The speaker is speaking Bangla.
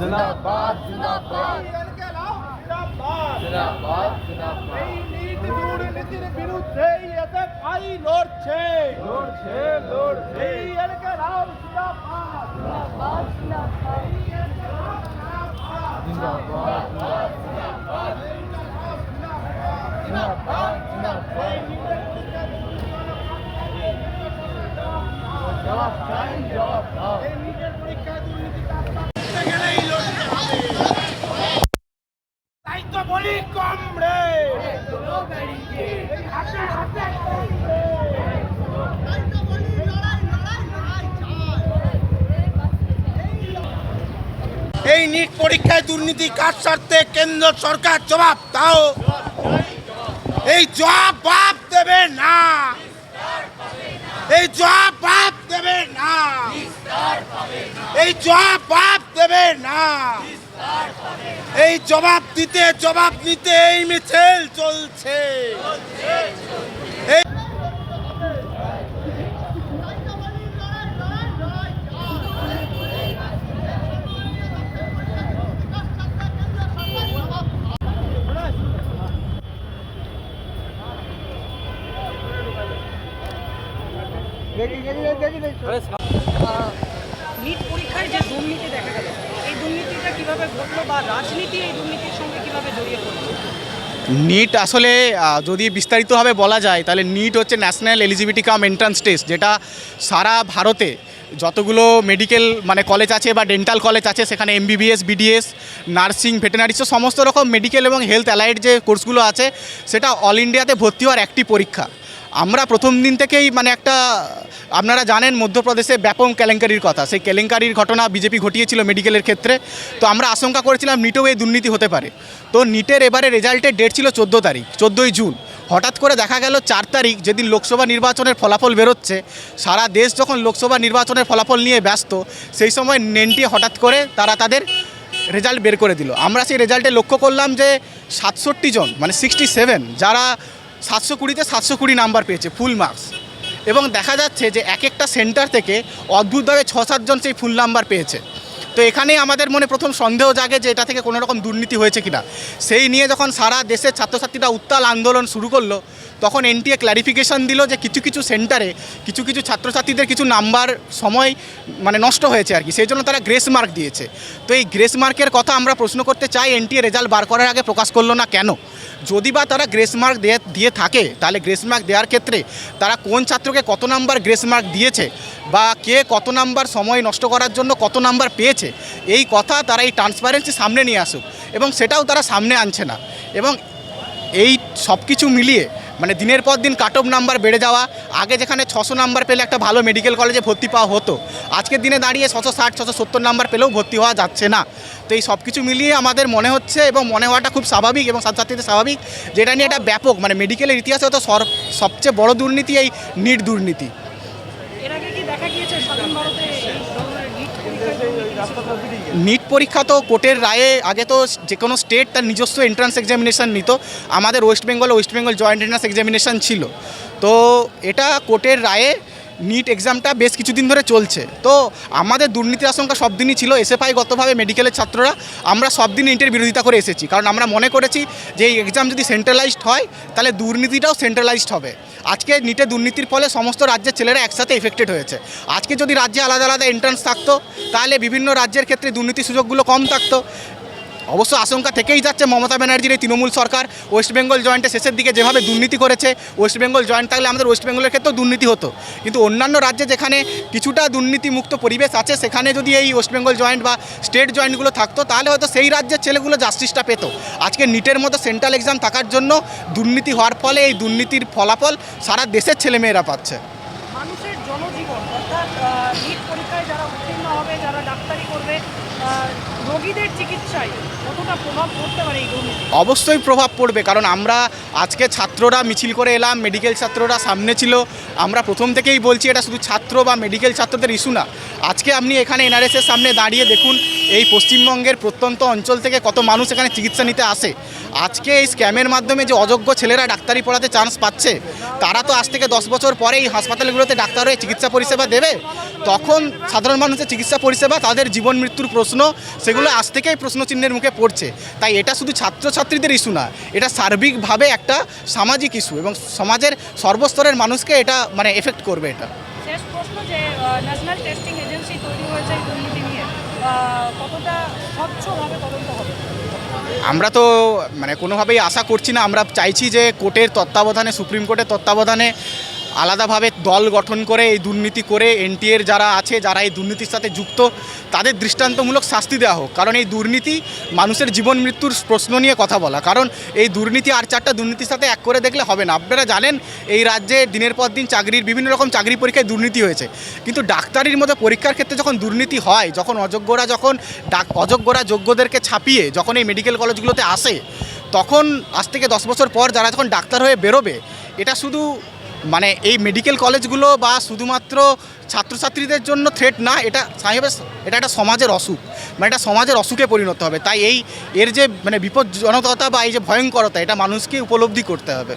जिंदाबाद जिंदाबाद जिंदाबाद जिंदाबाद দুর্নীতির বিরুদ্ধে এসএফআই লড়ছে লড়ছে লড়ছে এই এলাকার জিন্দাবাদ जिंदाबाद जिंदाबाद जिंदाबाद এই নিট পরীক্ষায় দুর্নীতি কাজ সারতে কেন্দ্র সরকার জবাব দাও। এই জবাব দেবে না। এই জবাব এই জবাব দেবে না। এই জবাব দিতে জবাব নিতে এই মিছিল চলছে। এই নিট পরীক্ষায় যে দুর্নীতি দেখা গেল, এই দুর্নীতিটা কীভাবে ঘটলো বা রাজনীতি এই দুর্নীতির সঙ্গে কীভাবে জড়িয়ে নিট আসলে যদি বিস্তারিতভাবে বলা যায়, তাহলে নিট হচ্ছে national eligibility cum entrance test, যেটা সারা ভারতে যতগুলো মেডিকেল মানে কলেজ আছে বা ডেন্টাল কলেজ আছে, সেখানে এমবিবিএস, বিডিএস, নার্সিং ভেটেনারি সমস্ত রকম মেডিকেল এবং হেলথ অ্যালাইড যে কোর্সগুলো আছে, সেটা অল ইন্ডিয়াতে ভর্তি হওয়ার একটি পরীক্ষা। আমরা প্রথম দিন থেকেই মানে একটা আপনারা জানেন মধ্যপ্রদেশে ব্যাপক কেলেঙ্কারির কথা। সেই কেলেঙ্কারির ঘটনা বিজেপি ঘটিয়েছিল মেডিকেলের ক্ষেত্রে। তো আমরা আশঙ্কা করেছিলাম নিটেও এই দুর্নীতি হতে পারে। তো নিটের এবারে রেজাল্টের ডেট ছিল চোদ্দ তারিখ, চোদ্দোই জুন। হঠাৎ করে দেখা গেল চার তারিখ যেদিন লোকসভা নির্বাচনের ফলাফল বেরোচ্ছে, সারা দেশ যখন লোকসভা নির্বাচনের ফলাফল নিয়ে ব্যস্ত, সেই সময় নেনটি হঠাৎ করে তারা তাদের রেজাল্ট বের করে দিল। আমরা সেই রেজাল্টে লক্ষ্য করলাম যে সাতষট্টি জন মানে সিক্সটি সেভেন যারা সাতশো কুড়িতে সাতশো কুড়ি নাম্বার পেয়েছে ফুল মার্কস এবং দেখা যাচ্ছে যে এক একটা সেন্টার থেকে অদ্ভুতভাবে ছ সাতজন সেই ফুল নাম্বার পেয়েছে। তো এখানেই আমাদের মনে প্রথম সন্দেহ জাগে যে এটা থেকে কোনো রকম দুর্নীতি হয়েছে কিনা। সেই নিয়ে যখন সারা দেশের ছাত্রছাত্রীরা উত্তাল আন্দোলন শুরু করল, তখন এনটিএ ক্ল্যারিফিকেশন দিল যে কিছু কিছু সেন্টারে কিছু কিছু ছাত্রছাত্রীদের কিছু নাম্বার সময় মানে নষ্ট হয়েছে আর কি, সেই জন্য তারা গ্রেস মার্ক দিয়েছে। তো এই গ্রেস মার্কের কথা আমরা প্রশ্ন করতে চাই, এনটিএ রেজাল্ট বার করার আগে প্রকাশ করল না কেন? যদি বা তারা গ্রেস মার্ক দিয়ে দিয়ে থাকে, তাহলে গ্রেস মার্ক দেওয়ার ক্ষেত্রে তারা কোন ছাত্রকে কত নাম্বার গ্রেস মার্ক দিয়েছে বা কে কত নাম্বার সময় নষ্ট করার জন্য কত নাম্বার পেয়েছে, এই কথা তারা এই ট্রান্সপারেন্সি সামনে নিয়ে আসুক এবং সেটাও তারা সামনে আনছে না। এবং এই সব কিছু মিলিয়ে মানে দিনের পর দিন কাট অফ নাম্বার বেড়ে যাওয়া। আগে যেখানে ছশো নাম্বার পেলে একটা ভালো মেডিকেল কলেজে ভর্তি পাওয়া হতো। আজকের দিনে দাঁড়িয়ে ছশো ষাট, ছশো সত্তর নাম্বার পেলেও ভর্তি হওয়া যাচ্ছে না। তো এই সব কিছু মিলিয়ে আমাদের মনে হচ্ছে এবং মনে হওয়াটা খুব স্বাভাবিক এবং ছাত্রছাত্রীদের স্বাভাবিক যেটা নিয়ে একটা ব্যাপক মানে মেডিকেলের ইতিহাসে তো সবচেয়ে বড় দুর্নীতি এই নিট দুর্নীতি। নিট পরীক্ষা তো কোর্টের রায়ে, আগে তো যে কোনো স্টেট তার নিজস্ব এন্ট্রান্স এক্সামিনেশান নিত। আমাদের West Bengal West Bengal joint entrance examination ছিল। তো এটা কোর্টের রায়ে নিট এক্সামটা বেশ কিছুদিন ধরে চলছে। তো আমাদের দুর্নীতির আশঙ্কা সব দিনই ছিল এসএফআই গতভাবে মেডিকেলের ছাত্ররা, আমরা সব দিন নিটের বিরোধিতা করে এসেছি। কারণ আমরা মনে করেছি যে এই এক্সাম যদি সেন্ট্রালাইজড হয়, তাহলে দুর্নীতিটাও সেন্ট্রালাইজড হবে। আজকে নিটে দুর্নীতির ফলে সমস্ত রাজ্যের ছেলেরা একসাথে এফেক্টেড হয়েছে। আজকে যদি রাজ্যে আলাদা আলাদা এন্ট্রান্স থাকতো, তাহলে বিভিন্ন রাজ্যের ক্ষেত্রে দুর্নীতির সুযোগগুলো কম থাকতো। অবশ্য আশঙ্কা থেকেই যাচ্ছে মমতা ব্যানার্জির এই তৃণমূল সরকার ওয়েস্ট বেঙ্গল জয়েন্টের শেষের দিকে যেভাবে দুর্নীতি করেছে, ওয়েস্ট বেঙ্গল জয়েন্ট থাকলে আমাদের ওয়েস্ট বেঙ্গলের ক্ষেত্রেও দুর্নীতি হতো। কিন্তু অন্যান্য রাজ্যে যেখানে কিছুটা দুর্নীতিমুক্ত পরিবেশ আছে, সেখানে যদি এই ওয়েস্ট বেঙ্গল জয়েন্ট বা স্টেট জয়েন্টগুলো থাকতো, তাহলে হয়তো সেই রাজ্যের ছেলেগুলো জাস্টিসটা পেত। আজকে নিটের মতো সেন্ট্রাল এক্সাম থাকার জন্য দুর্নীতি হওয়ার ফলে এই দুর্নীতির ফলাফল সারা দেশের ছেলেমেয়েরা পাচ্ছে। মানুষের জনজীবন, অর্থাৎ নিট পরীক্ষায় যারা উত্তীর্ণ হবে, যারা ডাক্তারি করবে রোগীদের চিকিৎসায় কতটা প্রভাব পড়তে পারে এই দুর্নীতি? অবশ্যই প্রভাব পড়বে, কারণ আমরা আজকে ছাত্ররা মিছিল করে এলাম মেডিকেল ছাত্ররা সামনে ছিল। আমরা প্রথম থেকেই বলছি, এটা শুধু ছাত্র বা মেডিকেল ছাত্রদের ইস্যু না। আজকে আপনি এখানে এনআরএসের সামনে দাঁড়িয়ে দেখুন, এই পশ্চিমবঙ্গের প্রত্যন্ত অঞ্চল থেকে কত মানুষ এখানে চিকিৎসা নিতে আসে। আজকে এই স্ক্যামের মাধ্যমে যে অযোগ্য ছেলেরা ডাক্তারি পড়াতে চান্স পাচ্ছে, তারা তো আজ থেকে দশ বছর পরে এই হাসপাতালগুলোতে ডাক্তার হয়ে চিকিৎসা পরিষেবা দেবে। তখন সাধারণ মানুষের চিকিৎসা পরিষেবা, তাদের জীবন মৃত্যুর প্রশ্ন সেগুলো আজ থেকেই প্রশ্নচিহ্নের মুখে পড়ছে। তাই এটা শুধু ছাত্রছাত্রীদের ইস্যু না এটা সার্বিকভাবে একটা সামাজিক ইস্যু এবং সমাজের সর্বস্তরের মানুষকে এটা মানে এফেক্ট করবে এটা। শেষ প্রশ্ন যে ন্যাশনাল টেস্টিং এজেন্সি তৈরি হয়েছে দুর্নীতি নিয়ে। কতটা স্বচ্ছভাবে তদন্ত হবে? আমরা তো মানে কোনোভাবেই আশা করছি না আমরা চাইছি যে কোর্টের তত্ত্বাবধানে সুপ্রিম কোর্টের তত্ত্বাবধানে আলাদাভাবে দল গঠন করে, এই দুর্নীতি করে এনটিএর যারা আছে, যারা এই দুর্নীতির সাথে যুক্ত, তাদের দৃষ্টান্তমূলক শাস্তি দেওয়া হোক। কারণ এই দুর্নীতি মানুষের জীবন মৃত্যুর প্রশ্ন নিয়ে কথা বলা। কারণ এই দুর্নীতি আর চারটা দুর্নীতির সাথে এক করে দেখলে হবে না। আপনারা জানেন, এই রাজ্যে দিনের পর দিন চাকরির বিভিন্ন রকম চাকরি পরীক্ষায় দুর্নীতি হয়েছে। কিন্তু ডাক্তারির মধ্যে পরীক্ষার ক্ষেত্রে যখন দুর্নীতি হয়, যখন অযোগ্যরা যখন ডাক, অযোগ্যরা যোগ্যদেরকে ছাপিয়ে যখন এই মেডিকেল কলেজগুলোতে আসে, তখন আজ থেকে দশ বছর পর যারা যখন ডাক্তার হয়ে বেরোবে, এটা শুধু মানে এই মেডিকেল কলেজগুলো বা শুধুমাত্র ছাত্রছাত্রীদের জন্য থ্রেট না, এটা সাহেবের এটা একটা সমাজের অসুখ। মানে এটা সমাজের অসুখে পরিণত হবে। তাই এই, এর যে মানে বিপজ্জনকতা বা এই যে ভয়ঙ্করতা, এটা মানুষকে উপলব্ধি করতে হবে।